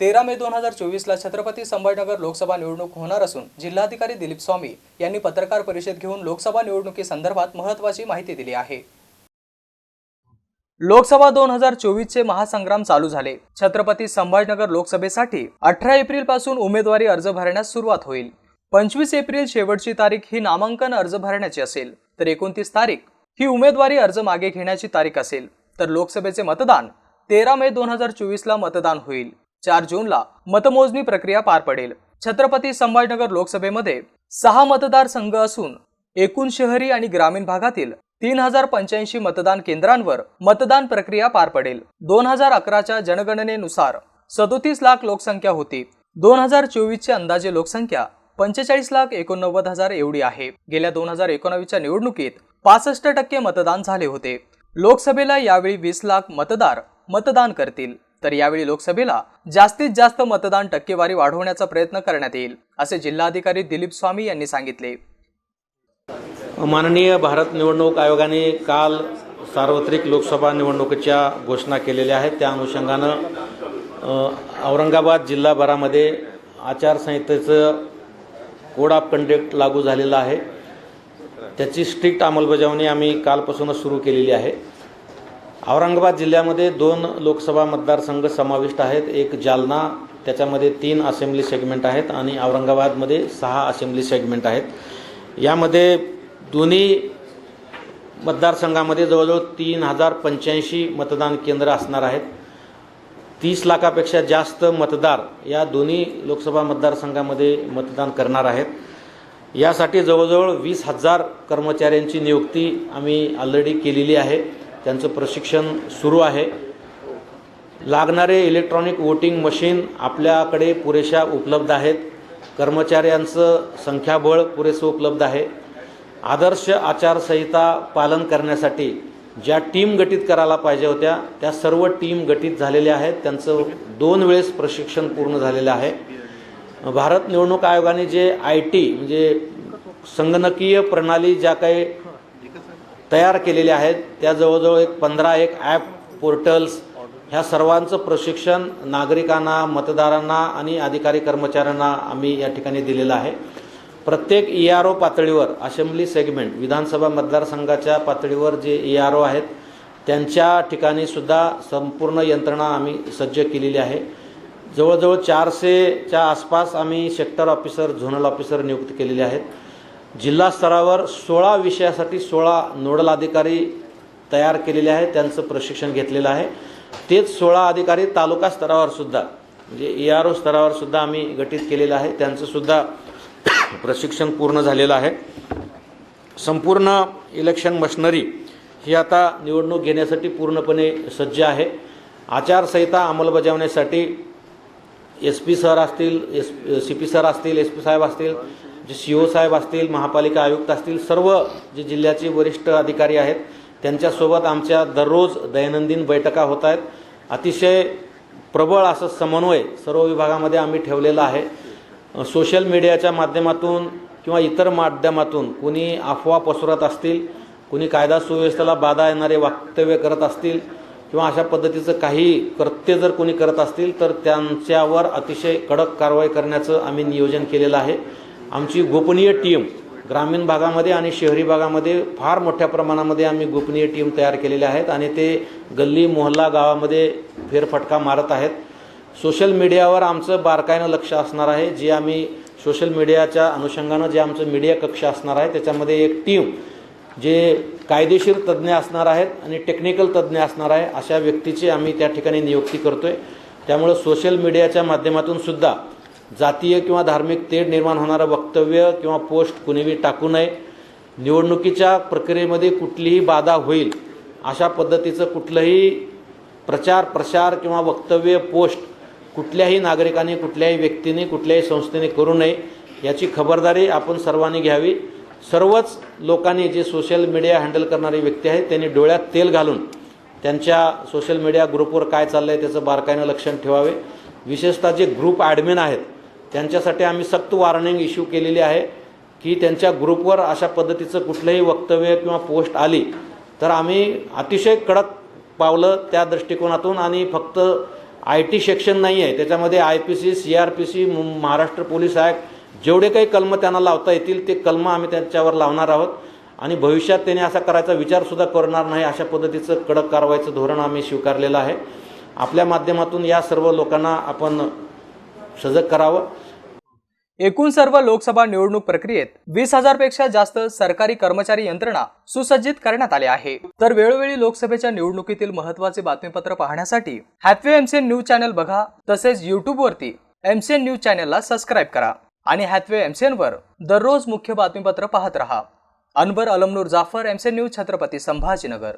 तेरा मे दोन हजार चोवीसला छत्रपती संभाजीनगर लोकसभा निवडणूक होणार असून जिल्हाधिकारी दिलीप स्वामी यांनी पत्रकार परिषद घेऊन लोकसभा निवडणुकीसंदर्भात महत्त्वाची माहिती दिली आहे. लोकसभा दोन हजार चोवीसचे महासंग्राम चालू झाले. छत्रपती संभाजीनगर लोकसभेसाठी अठरा एप्रिलपासून उमेदवारी अर्ज भरण्यास सुरुवात होईल. पंचवीस एप्रिल शेवटची तारीख ही नामांकन अर्ज भरण्याची असेल तर एकोणतीस तारीख ही उमेदवारी अर्ज मागे घेण्याची तारीख असेल तर लोकसभेचे मतदान तेरा मे दोन हजार चोवीसला मतदान होईल. चार जूनला मतमोजणी प्रक्रिया पार पडेल. छत्रपती संभाजीनगर लोकसभेमध्ये सहा मतदारसंघ असून एकूण शहरी आणि ग्रामीण भागातील तीन हजार पंच्याऐंशी मतदान केंद्रांवर मतदान प्रक्रिया पार पडेल. दोन हजार अकराच्या जनगणनेनुसार सदोतीस लाख लोकसंख्या होती. दोन हजार चोवीसची अंदाजे लोकसंख्या पंचेचाळीस लाख एकोणनव्वद हजार एवढी आहे. गेल्या दोन हजार एकोणावीसच्या निवडणुकीत पासष्ट टक्के मतदान झाले होते. लोकसभेला यावेळी वीस लाख मतदार मतदान करतील. तर यावेळी लोकसभेला जास्तीत जास्त मतदान टक्केवारी वाढवण्याचा प्रयत्न करण्यात येईल असे जिल्हाधिकारी दिलीप स्वामी यांनी सांगितले. माननीय भारत निवडणूक आयोगाने काल सार्वत्रिक लोकसभा निवडणुकीच्या घोषणा केलेल्या आहेत. त्या अनुषंगानं औरंगाबाद जिल्हाभरामध्ये आचारसंहितेचं कोड ऑफ कंडक्ट लागू झालेलं आहे. त्याची स्ट्रिक्ट अंमलबजावणी आम्ही कालपासूनच सुरू केलेली आहे. औरंगाबाद जिल्ह्यामध्ये दोन लोकसभा मतदारसंघ समाविष्ट आहेत. एक जालना त्याच्यामध्ये तीन असेंब्ली सेगमेंट आहेत आणि औरंगाबादमध्ये सहा असेंब्ली सेगमेंट आहेत. यामध्ये दोन्ही मतदारसंघामध्ये जवळजवळ तीन हजार पंच्याऐंशी मतदान केंद्र असणार आहेत. तीस लाखापेक्षा जास्त मतदार या दोन्ही लोकसभा मतदारसंघामध्ये मतदान करणार आहेत. यासाठी जवळजवळ वीस हजार कर्मचाऱ्यांची नियुक्ती आम्ही ऑलरेडी केलेली आहे. त्यांचं प्रशिक्षण सुरू आहे. लागणारे इलेक्ट्रॉनिक वोटिंग मशीन आपल्याकडे पुरेशा उपलब्ध आहेत. कर्मचाऱ्यांचं संख्याबळ पुरेसं उपलब्ध आहे. आदर्श आचारसंहिता पालन करण्यासाठी ज्या टीम गठीत करायला पाहिजे होत्या त्या सर्व टीम गठीत झालेल्या आहेत. त्यांचं दोन वेळेस प्रशिक्षण पूर्ण झालेलं आहे. भारत निवडणूक आयोगाने जे आय टी म्हणजे संगणकीय प्रणाली ज्या काही तयार केलेल्या आहेत. त्या जवळजवळ एक पंधरा एक ॲप पोर्टल्स ह्या सर्वांचं प्रशिक्षण नागरिकांना मतदारांना आणि अधिकारी कर्मचाऱ्यांना आम्ही या ठिकाणी दिलेलं आहे. प्रत्येक ई आर ओ पातळीवर असेंब्ली सेगमेंट विधानसभा मतदारसंघाच्या पातळीवर जे ई आर ओ आहेत त्यांच्या ठिकाणी सुद्धा संपूर्ण यंत्रणा आम्ही सज्ज केलेली आहे. जवळजवळ चारशेच्या आसपास आम्ही सेक्टर ऑफिसर झोनल ऑफिसर नियुक्त केलेले आहेत. जिल्हा स्तरावर सोळा विषयासाठी सोळा नोडल अधिकारी तयार केलेले आहेत त्यांचं प्रशिक्षण घेतलेलं आहे. तेच सोळा अधिकारी तालुका स्तरावर सुद्धा म्हणजे ए आर ओ स्तरावर सुद्धा आम्ही गठीत केलेलं आहे. त्यांचं सुद्धा प्रशिक्षण पूर्ण झालेलं आहे. संपूर्ण इलेक्शन मशनरी ही आता निवडणूक घेण्यासाठी पूर्णपणे सज्ज आहे. आचारसंहिता अंमलबजावण्यासाठी एस पी सर असतील एस सी पी सर असतील एस पी साहेब असतील जे सी ओ साहेब असतील महापालिका आयुक्त असतील सर्व जे जिल्ह्याचे वरिष्ठ अधिकारी आहेत त्यांच्यासोबत आमच्या दररोज दैनंदिन बैठका होत आहेत. अतिशय प्रबळ असं समन्वय सर्व विभागामध्ये आम्ही ठेवलेला आहे. सोशल मीडियाच्या माध्यमातून किंवा इतर माध्यमातून कुणी अफवा पसरत असतील कुणी कायदा सुव्यवस्थेला बाधा येणारे वक्तव्य करत असतील किंवा अशा पद्धतीचं काही कृत्य जर कोणी करत असतील तर त्यांच्यावर अतिशय कडक कारवाई करण्याचं आम्ही नियोजन केलेलं आहे. आमची गोपनीय टीम ग्रामीण भागामध्ये आणि शहरी भागामध्ये फार मोठ्या प्रमाणामध्ये आम्ही गोपनीय टीम तयार केलेल्या आहेत आणि ते गल्ली मोहल्ला गावामध्ये फेरफटका मारत आहेत. सोशल मीडियावर आमचं बारकाईनं लक्ष असणार आहे. जे आम्ही सोशल मीडियाच्या अनुषंगानं जे आमचं मीडिया कक्ष असणार आहे त्याच्यामध्ये एक टीम जे कायदेशीर तज्ज्ञ असणार आहेत आणि टेक्निकल तज्ज्ञ असणार आहे अशा व्यक्तीची आम्ही त्या ठिकाणी नियुक्ती करतो आहे त्यामुळं सोशल मीडियाच्या माध्यमातून सुद्धा जातीय किंवा धार्मिक तेढ निर्माण होणारं वक्तव्य किंवा पोस्ट कुणीही टाकू नये. निवडणुकीच्या प्रक्रियेमध्ये कुठलीही बाधा होईल अशा पद्धतीचं कुठलंही प्रचार प्रसार किंवा वक्तव्य पोस्ट कुठल्याही नागरिकाने कुठल्याही व्यक्तीने कुठल्याही संस्थेने करू नये याची खबरदारी आपण सर्वांनी घ्यावी. सर्वच लोकांनी जे सोशल मीडिया हँडल करणारे व्यक्ती आहेत त्यांनी डोळ्यात तेल घालून त्यांच्या सोशल मीडिया ग्रुपवर काय चाललं आहे त्याचं बारकाईनं लक्षण ठेवावे. विशेषतः जे ग्रुप ॲडमिन आहेत त्यांच्यासाठी आम्ही सक्त वॉर्निंग इश्यू केलेली आहे की त्यांच्या ग्रुपवर अशा पद्धतीचं कुठलंही वक्तव्य किंवा पोस्ट आली तर आम्ही अतिशय कडक पावलं त्या दृष्टिकोनातून आणि फक्त आय टी सेक्शन नाही आहे. त्याच्यामध्ये I P C C R P C Maharashtra police act जेवढे काही कलम त्यांना लावता येतील ते कलम आम्ही त्यांच्यावर लावणार आहोत. आणि भविष्यात त्याने असा करायचा विचारसुद्धा करणार नाही अशा पद्धतीचं कडक कारवाईचं धोरण आम्ही स्वीकारलेलं आहे. आपल्या माध्यमातून या सर्व लोकांना आपण सजग करावं. एकूण सर्व लोकसभा निवडणूक प्रक्रियेत वीस हजारपेक्षा जास्त सरकारी कर्मचारी यंत्रणा सुसज्जित करण्यात आले आहे. तर वेळोवेळी लोकसभेच्या निवडणुकीतील महत्त्वाचे बातमीपत्र पाहण्यासाठी हॅथवे एमसीएन न्यूज चॅनल बघा तसेच युट्यूब वरती एमसीएन न्यूज चॅनलला सबस्क्राईब करा आणि हॅथवे एमसीएन वर दररोज मुख्य बातमीपत्र पाहत रहा. Anbar Almanur Jafar MCN news Chhatrapati Sambhajinagar.